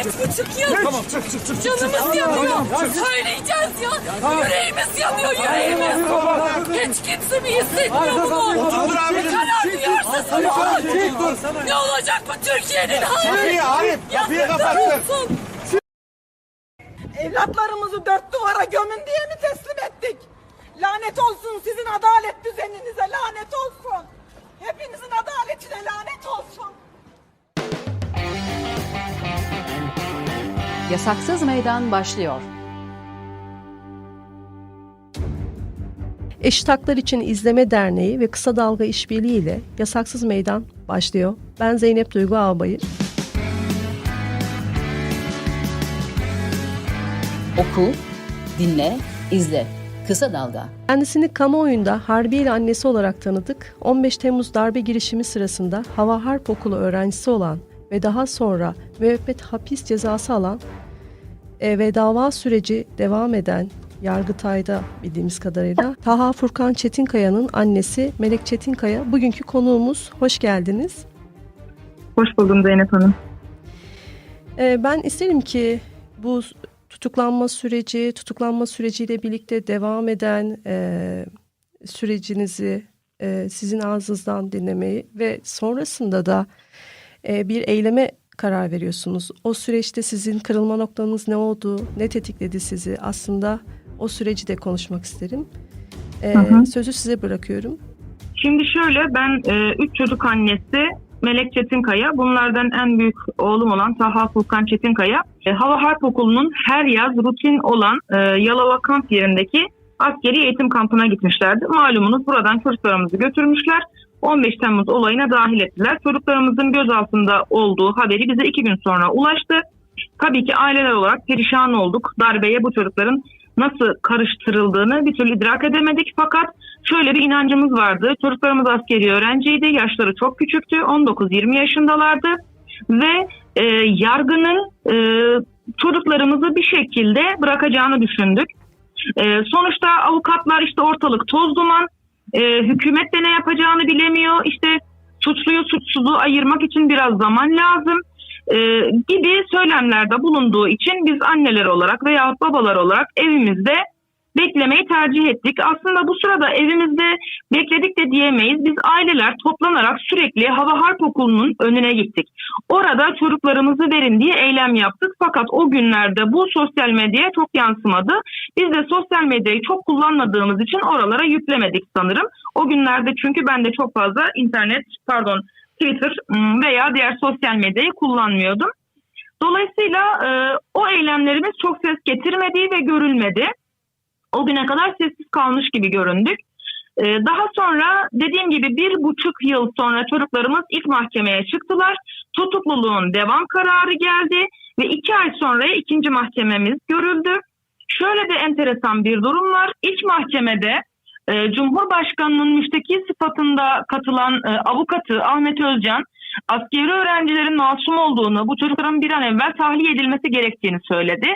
Üç buçuk yıl. Canımız yanıyor. Söyleyeceğiz ya. Yüreğimiz yanıyor yüreğimiz. Hiç kimse mi hissetmiyor bunu? Otur abi. Karar duyarsa sana Ne olacak bu Türkiye'nin hali? Kapıyı Arif, kapıyı kapattın. Evlatlarımızı dört duvara gömün diye mi teslim ettik? Lanet olsun sizin adalet düzeninize lanet olsun. Hepinizin adaletine lanet olsun. Yasaksız Meydan başlıyor. Eşit Haklar İçin İzleme Derneği ve Kısa Dalga İşbirliği ile Yasaksız Meydan başlıyor. Ben Zeynep Duygu Ağbayır. Oku, dinle, izle. Kısa Dalga. Kendisini kamuoyunda Harbiye annesi olarak tanıdık. 15 Temmuz darbe girişimi sırasında Hava Harp Okulu öğrencisi olan ve daha sonra müebbet hapis cezası alan e, ve dava süreci devam eden Yargıtay'da bildiğimiz kadarıyla Taha Furkan Çetinkaya'nın annesi Melek Çetinkaya bugünkü konuğumuz. Hoş geldiniz. Hoş buldum Zeynep Hanım. Ee, Ben isterim ki bu tutuklanma süreci, tutuklanma süreciyle birlikte devam eden e, sürecinizi e, sizin ağzınızdan dinlemeyi ve sonrasında da e, bir eyleme karar veriyorsunuz. O süreçte sizin kırılma noktanız ne oldu, ne tetikledi sizi? Aslında o süreci de konuşmak isterim. E, Hı hı. Sözü size bırakıyorum. Şimdi şöyle ben e, üç çocuk annesi Melek Çetinkaya. Bunlardan en büyük oğlum olan Taha Furkan Çetinkaya. e, Hava Harp Okulu'nun her yaz rutin olan e, Yalova kamp yerindeki askeri eğitim kampına gitmişlerdi. Malumunuz buradan çocuklarımızı götürmüşler. 15 Temmuz olayına dahil ettiler. Çocuklarımızın gözaltında olduğu haberi bize iki gün sonra ulaştı. Tabii ki aileler olarak perişan olduk. Darbeye bu çocukların nasıl karıştırıldığını bir türlü idrak edemedik. Fakat şöyle bir inancımız vardı. Çocuklarımız askeri öğrenciydi. Yaşları çok küçüktü. 19-20 yaşındalardı. Ve e, yargının e, çocuklarımızı bir şekilde bırakacağını düşündük. E, sonuçta avukatlar işte ortalık toz duman. E, hükümet de ne yapacağını bilemiyor. İşte suçluyu suçsuzu ayırmak için biraz zaman lazım e, gibi söylemlerde bulunduğu için biz anneler olarak veya babalar olarak evimizde beklemeyi tercih ettik. Aslında bu sırada evimizde bekledik de diyemeyiz. Biz aileler toplanarak sürekli Hava Harp Okulu'nun önüne gittik. Orada çocuklarımızı verin diye eylem yaptık. Fakat o günlerde bu sosyal medyaya çok yansımadı. Biz de sosyal medyayı çok kullanmadığımız için oralara yüklemedik sanırım. O günlerde çünkü ben de çok fazla internet, pardon Twitter ım, veya diğer sosyal medyayı kullanmıyordum. Dolayısıyla e, o eylemlerimiz çok ses getirmedi ve görülmedi. O güne kadar sessiz kalmış gibi göründük. E, daha sonra dediğim gibi bir buçuk yıl sonra çocuklarımız ilk mahkemeye çıktılar. Tutukluluğun devam kararı geldi ve iki ay sonra ikinci mahkememiz görüldü. Şöyle de enteresan bir durum var. İlk mahkemede e, Cumhurbaşkanının müşteki sıfatında katılan e, avukatı Ahmet Özcan askeri öğrencilerin masum olduğunu, bu çocukların bir an evvel tahliye edilmesi gerektiğini söyledi.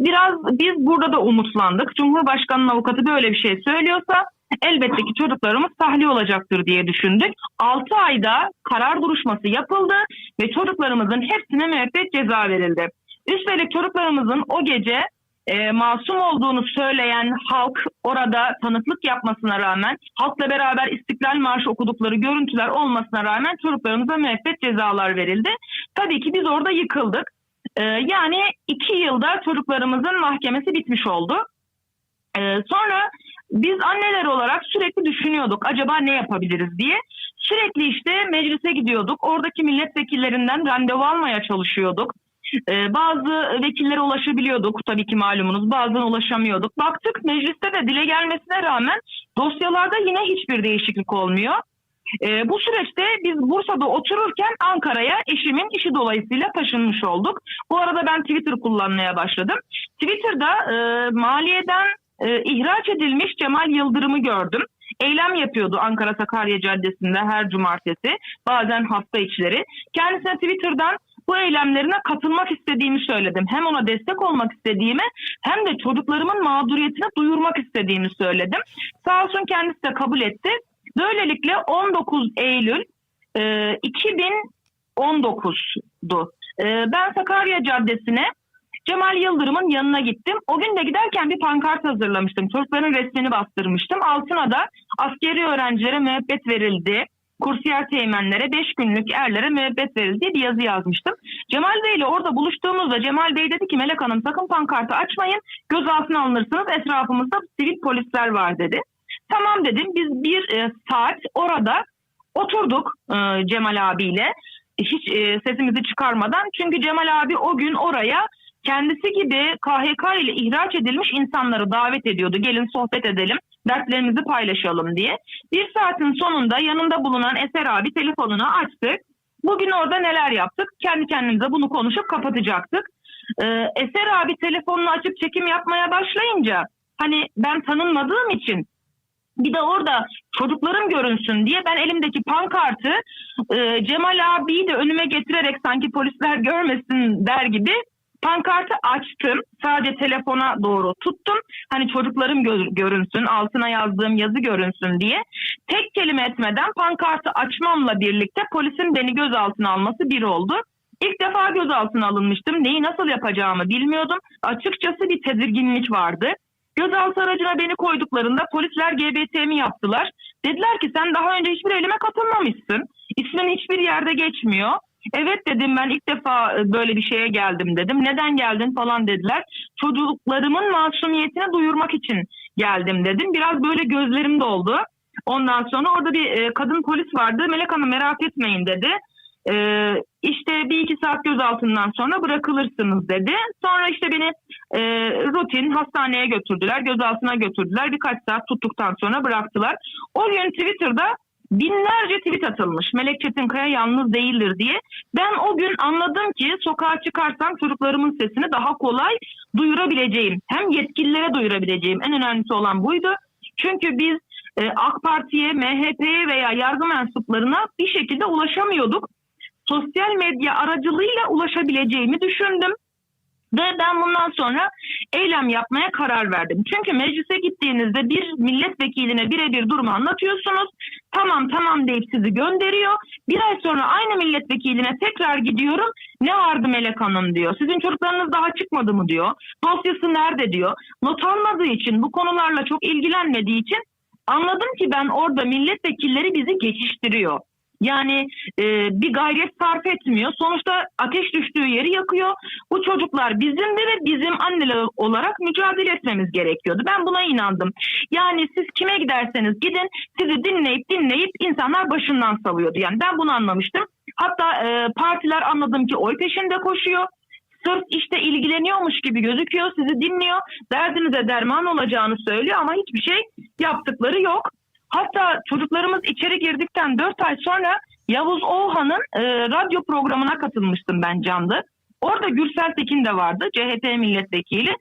Biraz biz burada da umutlandık. Cumhurbaşkanının avukatı böyle bir şey söylüyorsa elbette ki çocuklarımız tahliye olacaktır diye düşündük. 6 ayda karar duruşması yapıldı ve çocuklarımızın hepsine müebbet ceza verildi. Üstelik çocuklarımızın o gece e, masum olduğunu söyleyen halk orada tanıklık yapmasına rağmen halkla beraber İstiklal Marşı okudukları görüntüler olmasına rağmen çocuklarımıza müebbet cezalar verildi. Tabii ki biz orada yıkıldık. E, yani iki yılda çocuklarımızın mahkemesi bitmiş oldu. E, sonra biz anneler olarak sürekli düşünüyorduk acaba ne yapabiliriz diye. Sürekli işte meclise gidiyorduk. Oradaki milletvekillerinden randevu almaya çalışıyorduk. Ee, bazı vekillere ulaşabiliyorduk tabii ki malumunuz bazen ulaşamıyorduk. Baktık mecliste de dile gelmesine rağmen dosyalarda yine hiçbir değişiklik olmuyor. Ee, bu süreçte biz Bursa'da otururken Ankara'ya eşimin işi dolayısıyla taşınmış olduk. Bu arada ben Twitter kullanmaya başladım. Twitter'da e, maliyeden e, ihraç edilmiş Cemal Yıldırım'ı gördüm. Eylem yapıyordu Ankara Sakarya Caddesi'nde her cumartesi bazen hafta içleri. Kendisine Twitter'dan bu eylemlerine katılmak istediğimi söyledim. Hem ona destek olmak istediğimi hem de çocuklarımın mağduriyetini duyurmak istediğimi söyledim. Sağ olsun kendisi de kabul etti. Böylelikle 19 Eylül e, 2019'du. Ee, ben Sakarya Caddesi'ne Cemal Yıldırım'ın yanına gittim. O gün de giderken bir pankart hazırlamıştım. Çocukların resmini bastırmıştım. Altına da askeri öğrencilere müebbet verildi. Kursiyer teğmenlere, 5 günlük erlere müebbet verildi diye bir yazı yazmıştım. Cemal Bey ile orada buluştuğumuzda Cemal Bey dedi ki Melek Hanım sakın pankartı açmayın. Gözaltına alınırsınız. Etrafımızda sivil polisler var dedi. Tamam dedim. Biz bir e, saat orada oturduk e, Cemal abiyle. Hiç e, sesimizi çıkarmadan. Çünkü Cemal abi o gün oraya kendisi gibi KHK ile ihraç edilmiş insanları davet ediyordu. Gelin sohbet edelim, dertlerimizi paylaşalım diye. Bir saatin sonunda yanında bulunan Eser abi telefonunu açtık. Bugün orada neler yaptık? Kendi kendimize bunu konuşup kapatacaktık. Ee, Eser abi telefonunu açıp çekim yapmaya başlayınca hani ben tanınmadığım için bir de orada çocuklarım görünsün diye ben elimdeki pankartı e, Cemal abiyi de önüme getirerek sanki polisler görmesin der gibi pankartı açtım. Sadece telefona doğru tuttum. Hani çocuklarım gö- görünsün, altına yazdığım yazı görünsün diye. Tek kelime etmeden pankartı açmamla birlikte polisin beni gözaltına alması bir oldu. İlk defa gözaltına alınmıştım. Neyi nasıl yapacağımı bilmiyordum. Açıkçası bir tedirginlik vardı. Gözaltı aracına beni koyduklarında polisler GBT'mi yaptılar. Dediler ki sen daha önce hiçbir eyleme katılmamışsın. İsmin hiçbir yerde geçmiyor. Evet dedim ben ilk defa e, böyle bir şeye geldim dedim. Neden geldin falan dediler. Çocuklarımın masumiyetini duyurmak için geldim dedim. Biraz böyle gözlerim doldu. Ondan sonra orada bir e, kadın polis vardı. Melek Hanım merak etmeyin dedi. Ee, işte bir iki saat gözaltından sonra bırakılırsınız dedi. Sonra işte beni e, rutin hastaneye götürdüler, gözaltına götürdüler. Birkaç saat tuttuktan sonra bıraktılar. O gün Twitter'da binlerce tweet atılmış. Melek Çetinkaya yalnız değildir diye. Ben o gün anladım ki sokağa çıkarsam çocuklarımın sesini daha kolay duyurabileceğim. Hem yetkililere duyurabileceğim. En önemlisi olan buydu. Çünkü biz e, AK Parti'ye, MHP'ye veya yargı mensuplarına bir şekilde ulaşamıyorduk. Sosyal medya aracılığıyla ulaşabileceğimi düşündüm. Ve ben bundan sonra eylem yapmaya karar verdim. Çünkü meclise gittiğinizde bir milletvekiline birebir durumu anlatıyorsunuz. Tamam tamam deyip sizi gönderiyor. Bir ay sonra aynı milletvekiline tekrar gidiyorum. Ne vardı Melek Hanım diyor. Sizin çocuklarınız daha çıkmadı mı diyor. Dosyası nerede diyor. Not almadığı için bu konularla çok ilgilenmediği için anladım ki ben orada milletvekilleri bizi geçiştiriyor. Yani e, bir gayret sarf etmiyor. Sonuçta ateş düştüğü yeri yakıyor. Bu çocuklar bizimdi ve bizim anneler olarak mücadele etmemiz gerekiyordu. Ben buna inandım. Yani siz kime giderseniz gidin sizi dinleyip dinleyip insanlar başından savuyordu. Yani ben bunu anlamıştım. Hatta e, partiler anladım ki oy peşinde koşuyor. Sırf işte ilgileniyormuş gibi gözüküyor, sizi dinliyor, derdinize derman olacağını söylüyor ama hiçbir şey yaptıkları yok. Hatta çocuklarımız içeri girdikten 4 ay sonra Yavuz Oğhan'ın e, radyo programına katılmıştım ben canlı. Orada Gürsel Tekin de vardı, CHP milletvekili.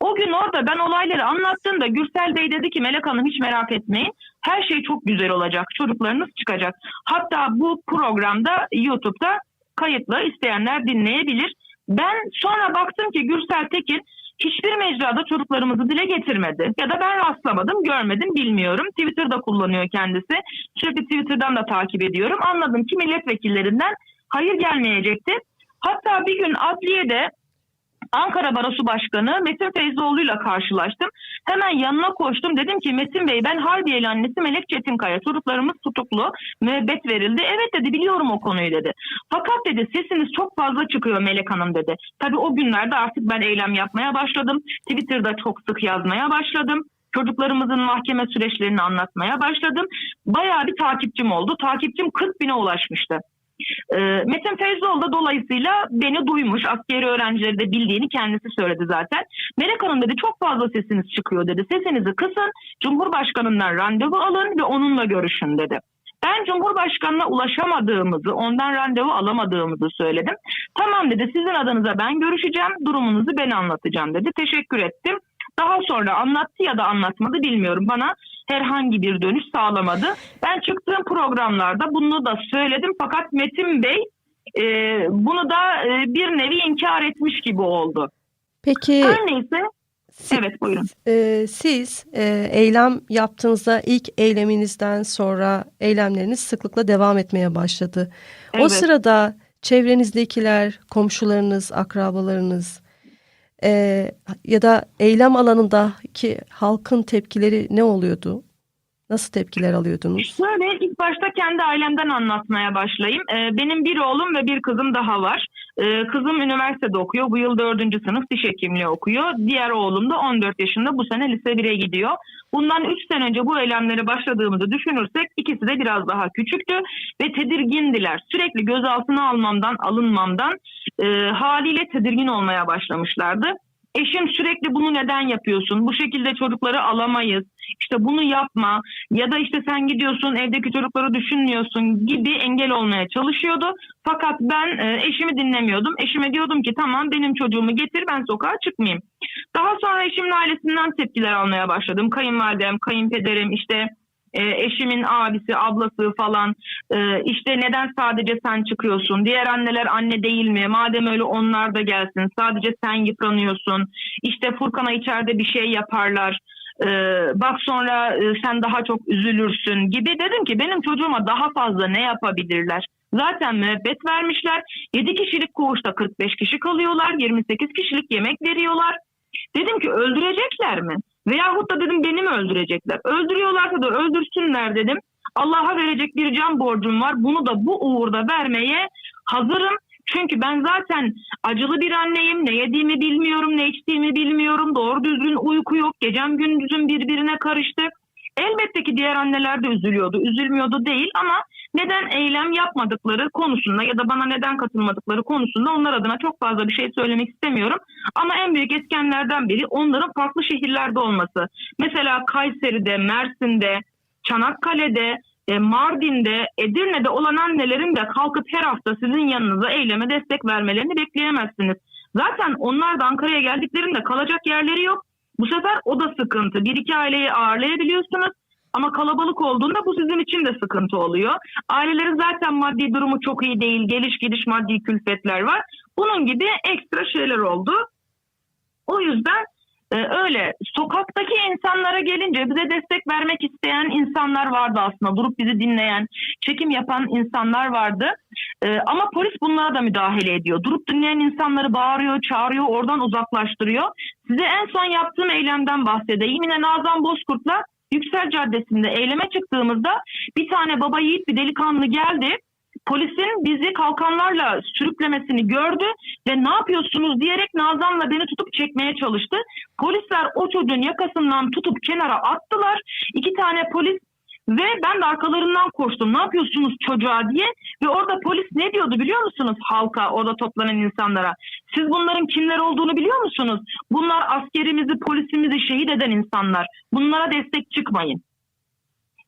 O gün orada ben olayları anlattığımda Gürsel Bey dedi ki Melek Hanım hiç merak etmeyin. Her şey çok güzel olacak, çocuklarınız çıkacak. Hatta bu programda YouTube'da kayıtlı isteyenler dinleyebilir. Ben sonra baktım ki Gürsel Tekin hiçbir mecrada çocuklarımızı dile getirmedi. Ya da ben rastlamadım, görmedim, bilmiyorum. Twitter'da kullanıyor kendisi. Sürekli Twitter'dan da takip ediyorum. Anladım ki milletvekillerinden hayır gelmeyecekti. Hatta bir gün adliyede Ankara Barosu Başkanı Metin Feyzoğlu'yla karşılaştım. Hemen yanına koştum. Dedim ki Metin Bey ben Harbiyeli annesi Melek Çetinkaya. Çocuklarımız tutuklu. Müebbet verildi. Evet dedi biliyorum o konuyu dedi. Fakat dedi sesiniz çok fazla çıkıyor Melek Hanım dedi. Tabii o günlerde artık ben eylem yapmaya başladım. Twitter'da çok sık yazmaya başladım. Çocuklarımızın mahkeme süreçlerini anlatmaya başladım. Bayağı bir takipçim oldu. Takipçim 40 bine ulaşmıştı. Ee, Metin Feyzoğlu da dolayısıyla beni duymuş. Askeri öğrencileri de bildiğini kendisi söyledi zaten. Melek Hanım dedi çok fazla sesiniz çıkıyor dedi. Sesinizi kısın, Cumhurbaşkanından randevu alın ve onunla görüşün dedi. Ben Cumhurbaşkanına ulaşamadığımızı, ondan randevu alamadığımızı söyledim. Tamam dedi sizin adınıza ben görüşeceğim, durumunuzu ben anlatacağım dedi. Teşekkür ettim. Daha sonra anlattı ya da anlatmadı bilmiyorum. Bana herhangi bir dönüş sağlamadı. Ben çıktığım programlarda bunu da söyledim fakat Metin Bey e, bunu da e, bir nevi inkar etmiş gibi oldu. Peki Her neyse si- evet buyurun. e, siz e, eylem yaptığınızda ilk eyleminizden sonra eylemleriniz sıklıkla devam etmeye başladı. O Evet. sırada çevrenizdekiler, komşularınız, akrabalarınız e, ya da eylem alanındaki halkın tepkileri ne oluyordu? Nasıl tepkiler alıyordunuz? Şöyle ilk başta kendi ailemden anlatmaya başlayayım. Ee, benim bir oğlum ve bir kızım daha var. Ee, kızım üniversitede okuyor. Bu yıl dördüncü sınıf diş hekimliği okuyor. Diğer oğlum da 14 yaşında bu sene lise 1'e gidiyor. Bundan 3 sene önce bu eylemlere başladığımızı düşünürsek ikisi de biraz daha küçüktü ve tedirgindiler. Sürekli gözaltına almamdan, alınmamdan e, haliyle tedirgin olmaya başlamışlardı. Eşim sürekli bunu neden yapıyorsun? Bu şekilde çocukları alamayız. İşte bunu yapma ya da işte sen gidiyorsun evdeki çocukları düşünmüyorsun gibi engel olmaya çalışıyordu. Fakat ben e, eşimi dinlemiyordum. Eşime diyordum ki tamam benim çocuğumu getir ben sokağa çıkmayayım. Daha sonra eşimin ailesinden tepkiler almaya başladım. Kayınvalidem, kayınpederim işte e, eşimin abisi, ablası falan e, işte neden sadece sen çıkıyorsun? Diğer anneler anne değil mi? Madem öyle onlar da gelsin. Sadece sen yıpranıyorsun. İşte Furkan'a içeride bir şey yaparlar. E, bak sonra e, sen daha çok üzülürsün gibi dedim ki benim çocuğuma daha fazla ne yapabilirler? Zaten müebbet vermişler. 7 kişilik koğuşta 45 kişi kalıyorlar. 28 kişilik yemek veriyorlar. Dedim ki öldürecekler mi? Veyahut da dedim beni mi öldürecekler? Öldürüyorlarsa da öldürsünler dedim. Allah'a verecek bir can borcum var. Bunu da bu uğurda vermeye hazırım. Çünkü ben zaten acılı bir anneyim. Ne yediğimi bilmiyorum, ne içtiğimi bilmiyorum. Doğru düzgün uyku yok. Gecem gündüzüm birbirine karıştı. Elbette ki diğer anneler de üzülüyordu. Üzülmüyordu değil ama neden eylem yapmadıkları konusunda ya da bana neden katılmadıkları konusunda onlar adına çok fazla bir şey söylemek istemiyorum. Ama en büyük etkenlerden biri onların farklı şehirlerde olması. Mesela Kayseri'de, Mersin'de, Çanakkale'de, e, Mardin'de, Edirne'de olan annelerin de kalkıp her hafta sizin yanınıza eyleme destek vermelerini bekleyemezsiniz. Zaten onlar da Ankara'ya geldiklerinde kalacak yerleri yok. Bu sefer o da sıkıntı. Bir iki aileyi ağırlayabiliyorsunuz ama kalabalık olduğunda bu sizin için de sıkıntı oluyor. Ailelerin zaten maddi durumu çok iyi değil. Geliş gidiş maddi külfetler var. Bunun gibi ekstra şeyler oldu. O yüzden öyle sokaktaki insanlara gelince bize destek vermek isteyen insanlar vardı aslında. Durup bizi dinleyen, çekim yapan insanlar vardı. E, ama polis bunlara da müdahale ediyor. Durup dinleyen insanları bağırıyor, çağırıyor, oradan uzaklaştırıyor. Size en son yaptığım eylemden bahsedeyim. Yine Nazan Bozkurt'la Yüksel Caddesi'nde eyleme çıktığımızda bir tane baba yiğit bir delikanlı geldi. Polisin bizi kalkanlarla sürüklemesini gördü ve ne yapıyorsunuz diyerek Nazan'la beni tutup çekmeye çalıştı. Polisler o çocuğun yakasından tutup kenara attılar. İki tane polis ve ben de arkalarından koştum. Ne yapıyorsunuz çocuğa diye. Ve orada polis ne diyordu biliyor musunuz halka, orada toplanan insanlara? Siz bunların kimler olduğunu biliyor musunuz? Bunlar askerimizi, polisimizi şehit eden insanlar. Bunlara destek çıkmayın.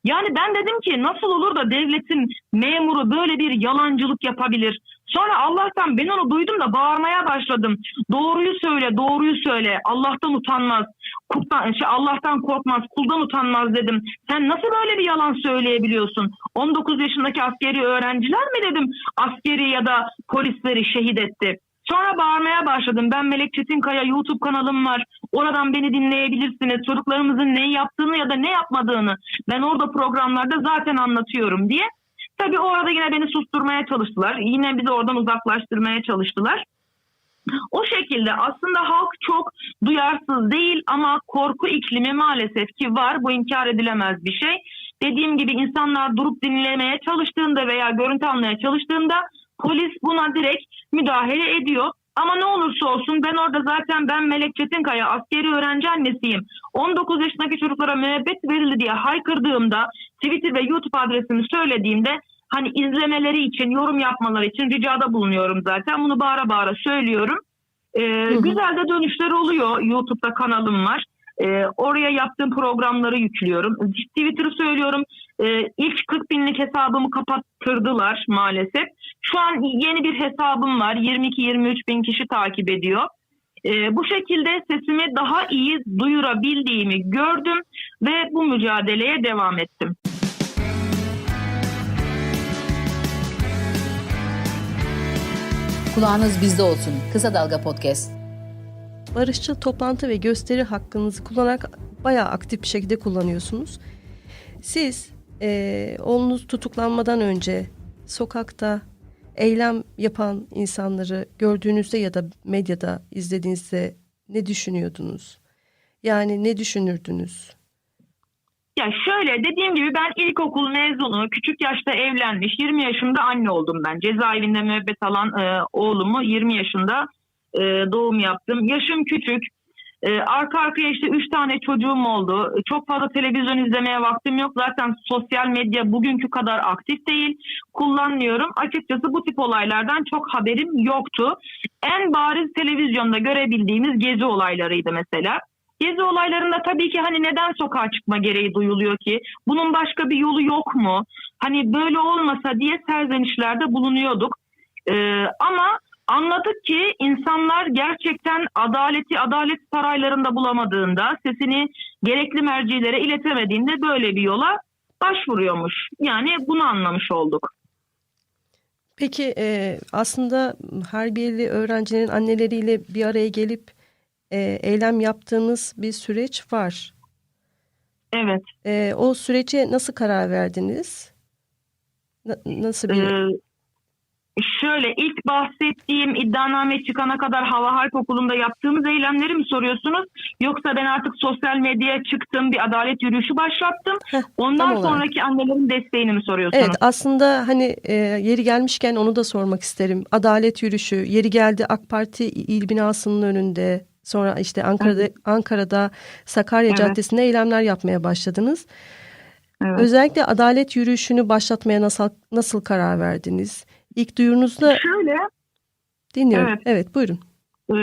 Yani ben dedim ki nasıl olur da devletin memuru böyle bir yalancılık yapabilir? Sonra Allah'tan ben onu duydum da bağırmaya başladım. Doğruyu söyle, doğruyu söyle. Allah'tan utanmaz. Kurttan, şey, Allah'tan korkmaz, kuldan utanmaz dedim. Sen nasıl böyle bir yalan söyleyebiliyorsun? 19 yaşındaki askeri öğrenciler mi dedim askeri ya da polisleri şehit etti. Sonra bağırmaya başladım. Ben Melek Çetinkaya YouTube kanalım var. Oradan beni dinleyebilirsiniz. Çocuklarımızın ne yaptığını ya da ne yapmadığını ben orada programlarda zaten anlatıyorum diye. Tabii orada yine beni susturmaya çalıştılar. Yine bizi oradan uzaklaştırmaya çalıştılar. O şekilde aslında halk çok duyarsız değil ama korku iklimi maalesef ki var. Bu inkar edilemez bir şey. Dediğim gibi insanlar durup dinlemeye çalıştığında veya görüntü almaya çalıştığında polis buna direkt müdahale ediyor. Ama ne olursa olsun ben orada zaten ben Melek Çetinkaya askeri öğrenci annesiyim. 19 yaşındaki çocuklara müebbet verildi diye haykırdığımda Twitter ve YouTube adresimi söylediğimde hani izlemeleri için, yorum yapmaları için ricada bulunuyorum zaten. Bunu bağıra bağıra söylüyorum. Ee, Güzel de dönüşler oluyor. YouTube'da kanalım var. Ee, oraya yaptığım programları yüklüyorum. Twitter'ı söylüyorum. Ee, ilk 40 binlik hesabımı kapattırdılar maalesef. Şu an yeni bir hesabım var. 22-23 bin kişi takip ediyor. Ee, bu şekilde sesimi daha iyi duyurabildiğimi gördüm ve bu mücadeleye devam ettim. Kulağınız bizde olsun. Kısa Dalga Podcast. Barışçıl toplantı ve gösteri hakkınızı kullanarak bayağı aktif bir şekilde kullanıyorsunuz. Siz eee oğlunuz tutuklanmadan önce sokakta eylem yapan insanları gördüğünüzde ya da medyada izlediğinizde ne düşünüyordunuz? Yani ne düşünürdünüz? Ya şöyle dediğim gibi ben ilkokul mezunu, küçük yaşta evlenmiş, 20 yaşında anne oldum ben. Cezaevinde müebbet alan e, oğlumu 20 yaşında e, doğum yaptım. Yaşım küçük. E, arka arkaya işte 3 tane çocuğum oldu. Çok fazla televizyon izlemeye vaktim yok. Zaten sosyal medya bugünkü kadar aktif değil. Kullanmıyorum. Açıkçası bu tip olaylardan çok haberim yoktu. En bariz televizyonda görebildiğimiz gezi olaylarıydı mesela. Gezi olaylarında tabii ki hani neden sokağa çıkma gereği duyuluyor ki? Bunun başka bir yolu yok mu? Hani böyle olmasa diye serzenişlerde bulunuyorduk. Ee, ama anladık ki insanlar gerçekten adaleti adalet saraylarında bulamadığında, sesini gerekli mercilere iletemediğinde böyle bir yola başvuruyormuş. Yani bunu anlamış olduk. Peki e, aslında harbiyeli öğrencilerin anneleriyle bir araya gelip e, eylem yaptığınız bir süreç var. Evet. E, o sürece nasıl karar verdiniz? Na- nasıl bir... Ee, şöyle ilk bahsettiğim iddianame çıkana kadar Hava Harp Okulu'nda yaptığımız eylemleri mi soruyorsunuz? Yoksa ben artık sosyal medyaya çıktım bir adalet yürüyüşü başlattım. Heh, Ondan sonraki annelerin desteğini mi soruyorsunuz? Evet aslında hani e, yeri gelmişken onu da sormak isterim. Adalet yürüyüşü yeri geldi AK Parti il binasının önünde sonra işte Ankara'da Ankara'da Sakarya Evet. Caddesi'nde eylemler yapmaya başladınız. Evet. Özellikle adalet yürüyüşünü başlatmaya nasıl nasıl karar verdiniz? İlk duyurunuzda Şöyle dinliyorum. Evet. Evet, buyurun. e,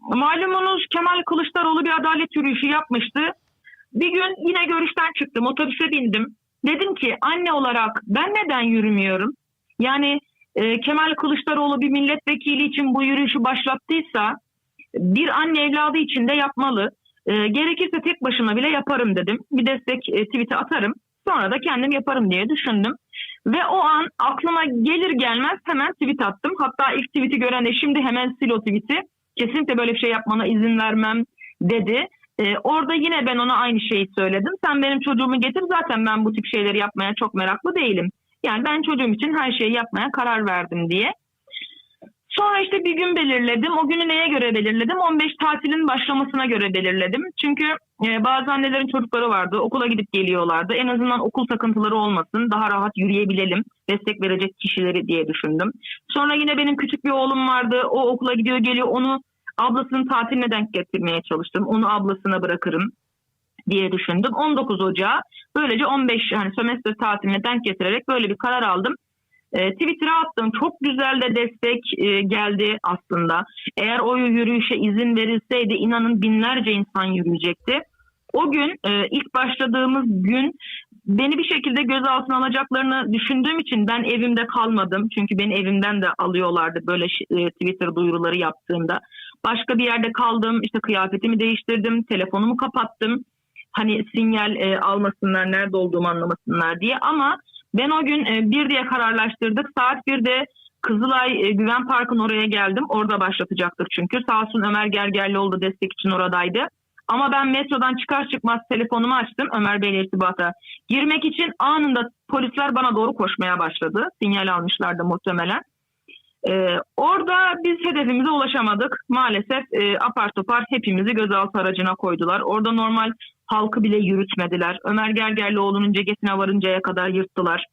malumunuz Kemal Kılıçdaroğlu bir adalet yürüyüşü yapmıştı. Bir gün yine görüşten çıktım otobüse bindim. Dedim ki anne olarak ben neden yürümüyorum? Yani e, Kemal Kılıçdaroğlu bir milletvekili için bu yürüyüşü başlattıysa bir anne evladı için de yapmalı. E, gerekirse tek başıma bile yaparım dedim. Bir destek e, tweet'i atarım. Sonra da kendim yaparım diye düşündüm. Ve o an aklıma gelir gelmez hemen tweet attım. Hatta ilk tweet'i gören de şimdi hemen sil o tweet'i. Kesinlikle böyle bir şey yapmana izin vermem dedi. Ee, orada yine ben ona aynı şeyi söyledim. Sen benim çocuğumu getir zaten ben bu tip şeyleri yapmaya çok meraklı değilim. Yani ben çocuğum için her şeyi yapmaya karar verdim diye. Sonra işte bir gün belirledim. O günü neye göre belirledim? 15 tatilin başlamasına göre belirledim. Çünkü e, bazı annelerin çocukları vardı. Okula gidip geliyorlardı. En azından okul takıntıları olmasın. Daha rahat yürüyebilelim. Destek verecek kişileri diye düşündüm. Sonra yine benim küçük bir oğlum vardı. O okula gidiyor geliyor. Onu ablasının tatiline denk getirmeye çalıştım. Onu ablasına bırakırım diye düşündüm. 19 Ocağı böylece 15 hani sömestr tatiline denk getirerek böyle bir karar aldım. E, Twitter'a attım. Çok güzel de destek e, geldi aslında. Eğer o yürüyüşe izin verilseydi inanın binlerce insan yürüyecekti. O gün e, ilk başladığımız gün beni bir şekilde gözaltına alacaklarını düşündüğüm için ben evimde kalmadım. Çünkü beni evimden de alıyorlardı böyle e, Twitter duyuruları yaptığımda. Başka bir yerde kaldım. işte kıyafetimi değiştirdim. Telefonumu kapattım. Hani sinyal e, almasınlar, nerede olduğumu anlamasınlar diye. Ama ben o gün e, bir diye kararlaştırdık. Saat 1'de Kızılay e, Güven Parkı'nın oraya geldim. Orada başlatacaktık çünkü. Sağ olsun Ömer Gergerlioğlu destek için oradaydı. Ama ben metrodan çıkar çıkmaz telefonumu açtım Ömer Bey'le irtibata. Girmek için anında polisler bana doğru koşmaya başladı. Sinyal almışlardı muhtemelen. Ee, orada biz hedefimize ulaşamadık. Maalesef e, apar topar hepimizi gözaltı aracına koydular. Orada normal halkı bile yürütmediler. Ömer Gergerlioğlu'nun ceketine varıncaya kadar yırttılar.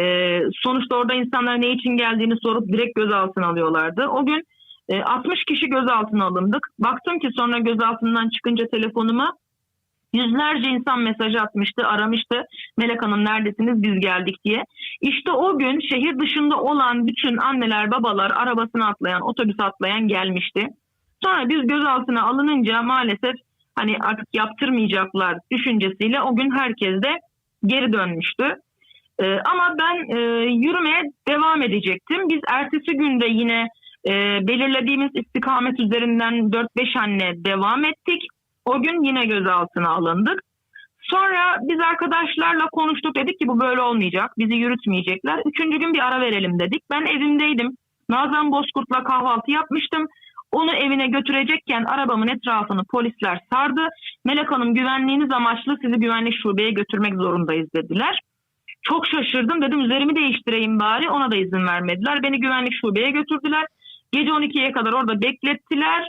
Ee, sonuçta orada insanlar ne için geldiğini sorup direkt gözaltına alıyorlardı. O gün e, 60 kişi gözaltına alındık. Baktım ki sonra gözaltından çıkınca telefonuma yüzlerce insan mesaj atmıştı, aramıştı. Melek Hanım neredesiniz biz geldik diye. İşte o gün şehir dışında olan bütün anneler babalar arabasına atlayan, otobüse atlayan gelmişti. Sonra biz gözaltına alınınca maalesef hani artık yaptırmayacaklar düşüncesiyle o gün herkes de geri dönmüştü. Ee, ama ben e, yürümeye devam edecektim. Biz ertesi günde yine e, belirlediğimiz istikamet üzerinden 4-5 anne devam ettik. O gün yine gözaltına alındık. Sonra biz arkadaşlarla konuştuk dedik ki bu böyle olmayacak. Bizi yürütmeyecekler. Üçüncü gün bir ara verelim dedik. Ben evimdeydim. Nazan Bozkurt'la kahvaltı yapmıştım. Onu evine götürecekken arabamın etrafını polisler sardı. Melek Hanım güvenliğiniz amaçlı sizi güvenlik şubeye götürmek zorundayız dediler. Çok şaşırdım dedim üzerimi değiştireyim bari ona da izin vermediler. Beni güvenlik şubeye götürdüler. Gece 12'ye kadar orada beklettiler.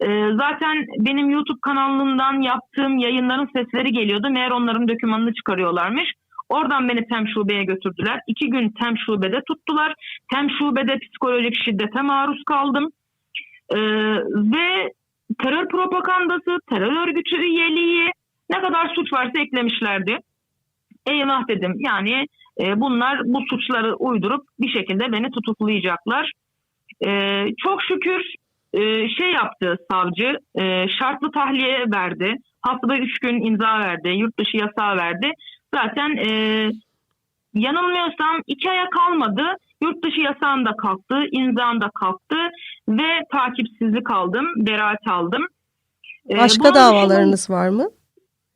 Ee, zaten benim YouTube kanalından yaptığım yayınların sesleri geliyordu. Meğer onların dokümanını çıkarıyorlarmış. Oradan beni TEM şubeye götürdüler. İki gün TEM şubede tuttular. TEM şubede psikolojik şiddete maruz kaldım. Ee, ve terör propagandası, terör örgütü üyeliği ne kadar suç varsa eklemişlerdi. Eyvah dedim. Yani e, bunlar bu suçları uydurup bir şekilde beni tutuklayacaklar. Ee, çok şükür e, şey yaptı savcı, e, şartlı tahliye verdi. Haftada üç gün imza verdi, yurt dışı yasağı verdi. Zaten e, yanılmıyorsam iki aya kalmadı. Yurt dışı yasağım da kalktı, imzam da kalktı ve takipsizlik aldım, beraat aldım. Ee, Başka dışında- davalarınız var mı?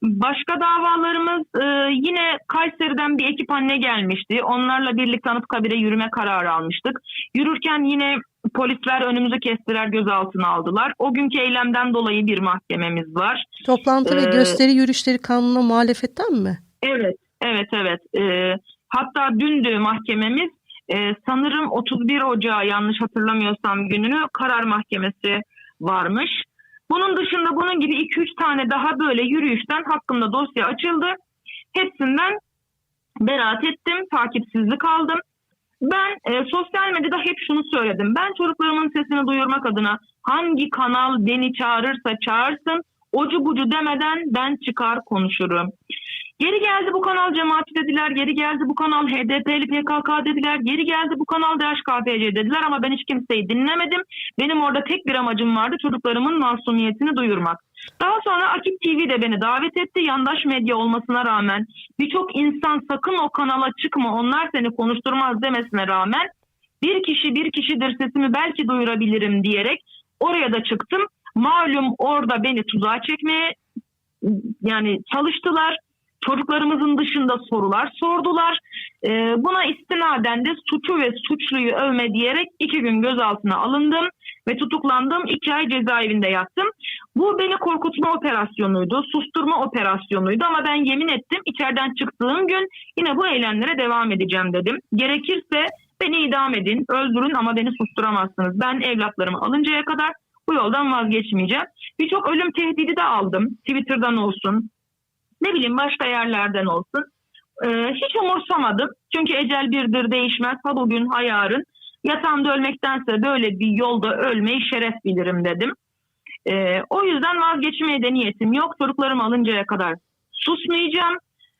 Başka davalarımız e, yine Kayseri'den bir ekip anne gelmişti. Onlarla birlikte Anıtkabir'e yürüme kararı almıştık. Yürürken yine polisler önümüzü kestiler, gözaltına aldılar. O günkü eylemden dolayı bir mahkememiz var. Toplantı ve Ee, gösteri yürüyüşleri kanununa muhalefetten mi? Evet, evet, evet. E, hatta dündü mahkememiz. E, sanırım 31 Ocağı yanlış hatırlamıyorsam gününü karar mahkemesi varmış. Bunun dışında bunun gibi 2-3 tane daha böyle yürüyüşten hakkında dosya açıldı. Hepsinden beraat ettim, takipsizlik aldım. Ben e, sosyal medyada hep şunu söyledim. Ben çocuklarımın sesini duyurmak adına hangi kanal beni çağırırsa çağırsın, ocu bucu demeden ben çıkar konuşurum. Geri geldi bu kanal cemaati dediler, geri geldi bu kanal HDP'li PKK dediler, geri geldi bu kanal DHKPC dediler ama ben hiç kimseyi dinlemedim. Benim orada tek bir amacım vardı çocuklarımın masumiyetini duyurmak. Daha sonra Akit TV de beni davet etti. Yandaş medya olmasına rağmen birçok insan sakın o kanala çıkma onlar seni konuşturmaz demesine rağmen bir kişi bir kişidir sesimi belki duyurabilirim diyerek oraya da çıktım. Malum orada beni tuzağa çekmeye yani çalıştılar. Çocuklarımızın dışında sorular sordular. Ee, buna istinaden de suçu ve suçluyu övme diyerek iki gün gözaltına alındım ve tutuklandım. İki ay cezaevinde yattım. Bu beni korkutma operasyonuydu, susturma operasyonuydu ama ben yemin ettim içeriden çıktığım gün yine bu eylemlere devam edeceğim dedim. Gerekirse beni idam edin, öldürün ama beni susturamazsınız. Ben evlatlarımı alıncaya kadar bu yoldan vazgeçmeyeceğim. Birçok ölüm tehdidi de aldım. Twitter'dan olsun, ne bileyim başka yerlerden olsun. Ee, hiç umursamadım. Çünkü ecel birdir değişmez. Ha bugün ha yarın. Yatağımda ölmektense böyle bir yolda ölmeyi şeref bilirim dedim. Ee, o yüzden vazgeçmeye de niyetim yok. Çocuklarımı alıncaya kadar susmayacağım.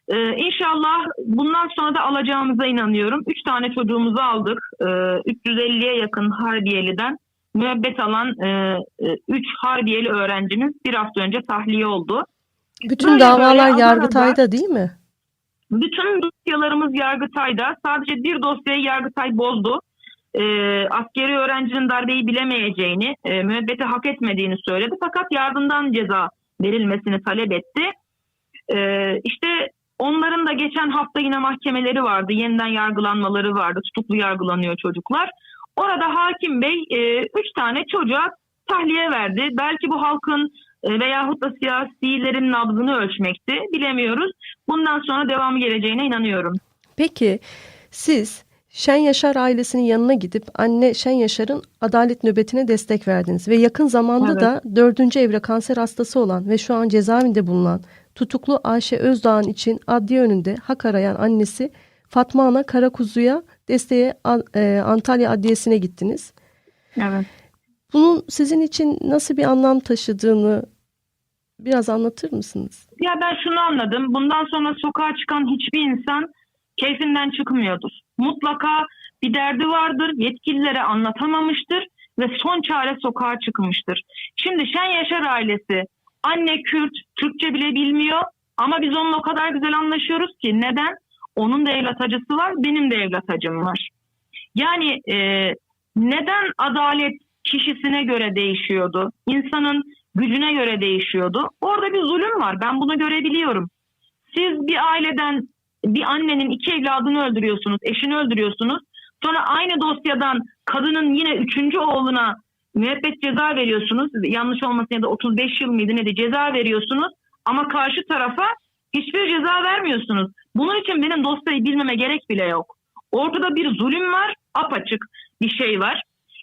Ee, inşallah bundan sonra da alacağımıza inanıyorum. Üç tane çocuğumuzu aldık. Ee, 350'ye yakın Harbiyeli'den müebbet alan 3 Harbiyeli öğrencimiz bir hafta önce tahliye oldu. Bütün Böyle davalar böyle Yargıtay'da değil mi? Bütün dosyalarımız Yargıtay'da. Sadece bir dosyayı Yargıtay bozdu. Ee, askeri öğrencinin darbeyi bilemeyeceğini, e, müebbeti hak etmediğini söyledi. Fakat yardımdan ceza verilmesini talep etti. Ee, işte onların da geçen hafta yine mahkemeleri vardı. Yeniden yargılanmaları vardı. Tutuklu yargılanıyor çocuklar. Orada hakim bey e, üç tane çocuğa tahliye verdi. Belki bu halkın e, veyahut da siyasilerin nabzını ölçmekti. Bilemiyoruz. Bundan sonra devamı geleceğine inanıyorum. Peki siz Şen Yaşar ailesinin yanına gidip anne Şen Yaşar'ın adalet nöbetine destek verdiniz. Ve yakın zamanda Evet. da dördüncü evre kanser hastası olan ve şu an cezaevinde bulunan tutuklu Ayşe Özdağ'ın için adliye önünde hak arayan annesi Fatma Ana Karakuzu'ya desteğe e, Antalya Adliyesi'ne gittiniz. Evet. Bunun sizin için nasıl bir anlam taşıdığını biraz anlatır mısınız? Ya ben şunu anladım. Bundan sonra sokağa çıkan hiçbir insan keyfinden çıkmıyordur. Mutlaka bir derdi vardır. Yetkililere anlatamamıştır ve son çare sokağa çıkmıştır. Şimdi Şen Yaşar ailesi anne Kürt, Türkçe bile bilmiyor ama biz onunla o kadar güzel anlaşıyoruz ki neden? Onun da evlat acısı var, benim de evlat acım var. Yani e, neden adalet kişisine göre değişiyordu? İnsanın gücüne göre değişiyordu. Orada bir zulüm var. Ben bunu görebiliyorum. Siz bir aileden bir annenin iki evladını öldürüyorsunuz, eşini öldürüyorsunuz. Sonra aynı dosyadan kadının yine üçüncü oğluna müebbet ceza veriyorsunuz. Yanlış olmasın ya da 35 yıl mıydı ne de ceza veriyorsunuz. Ama karşı tarafa Hiçbir ceza vermiyorsunuz. Bunun için benim dosyayı bilmeme gerek bile yok. Ortada bir zulüm var, apaçık bir şey var.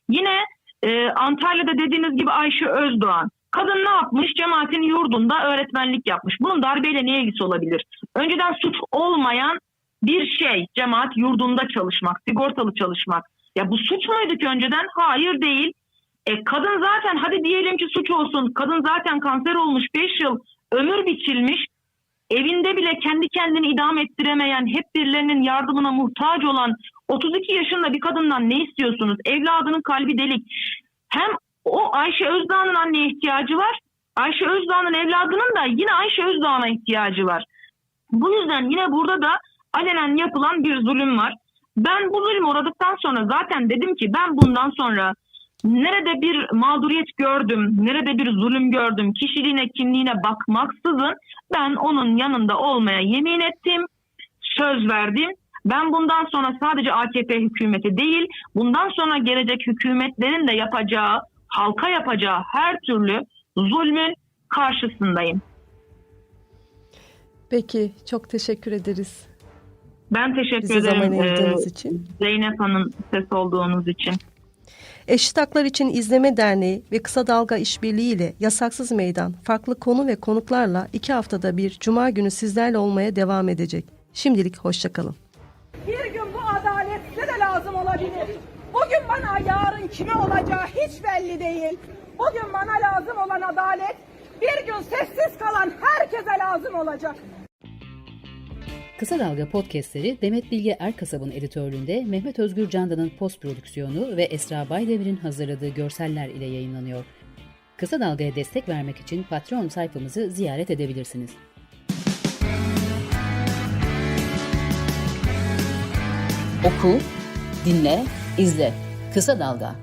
Yine e, Antalya'da dediğiniz gibi Ayşe Özdoğan. Kadın ne yapmış? Cemaatin yurdunda öğretmenlik yapmış. Bunun darbeyle ne ilgisi olabilir? Önceden suç olmayan bir şey cemaat yurdunda çalışmak, sigortalı çalışmak. Ya bu suç muydu ki önceden? Hayır değil. E, kadın zaten hadi diyelim ki suç olsun. Kadın zaten kanser olmuş 5 yıl ömür biçilmiş. Evinde bile kendi kendini idam ettiremeyen, hep birilerinin yardımına muhtaç olan 32 yaşında bir kadından ne istiyorsunuz? Evladının kalbi delik. Hem o Ayşe Özdağ'ın anneye ihtiyacı var. Ayşe Özdağ'ın evladının da yine Ayşe Özdağ'a ihtiyacı var. Bu yüzden yine burada da alenen yapılan bir zulüm var. Ben bu zulüm uğradıktan sonra zaten dedim ki ben bundan sonra nerede bir mağduriyet gördüm, nerede bir zulüm gördüm, kişiliğine, kimliğine bakmaksızın ben onun yanında olmaya yemin ettim, söz verdim. Ben bundan sonra sadece AKP hükümeti değil, bundan sonra gelecek hükümetlerin de yapacağı, halka yapacağı her türlü zulmün karşısındayım. Peki çok teşekkür ederiz Ben teşekkür zaman ederim e, için. Zeynep Hanım ses olduğunuz için. Eşit Haklar İçin İzleme Derneği ve Kısa Dalga İşbirliği ile Yasaksız Meydan farklı konu ve konuklarla iki haftada bir Cuma günü sizlerle olmaya devam edecek. Şimdilik hoşçakalın. Bir gün bu adalet size de lazım olabilir. Bugün bana yarın kime olacağı hiç belli değil. Bugün bana lazım olan adalet bir gün sessiz kalan herkese lazım olacak. Kısa Dalga podcastleri Demet Bilge Erkasab'ın editörlüğünde Mehmet Özgür Candan'ın post prodüksiyonu ve Esra Baydemir'in hazırladığı görseller ile yayınlanıyor. Kısa Dalga'ya destek vermek için Patreon sayfamızı ziyaret edebilirsiniz. Oku, dinle, izle. Kısa Dalga.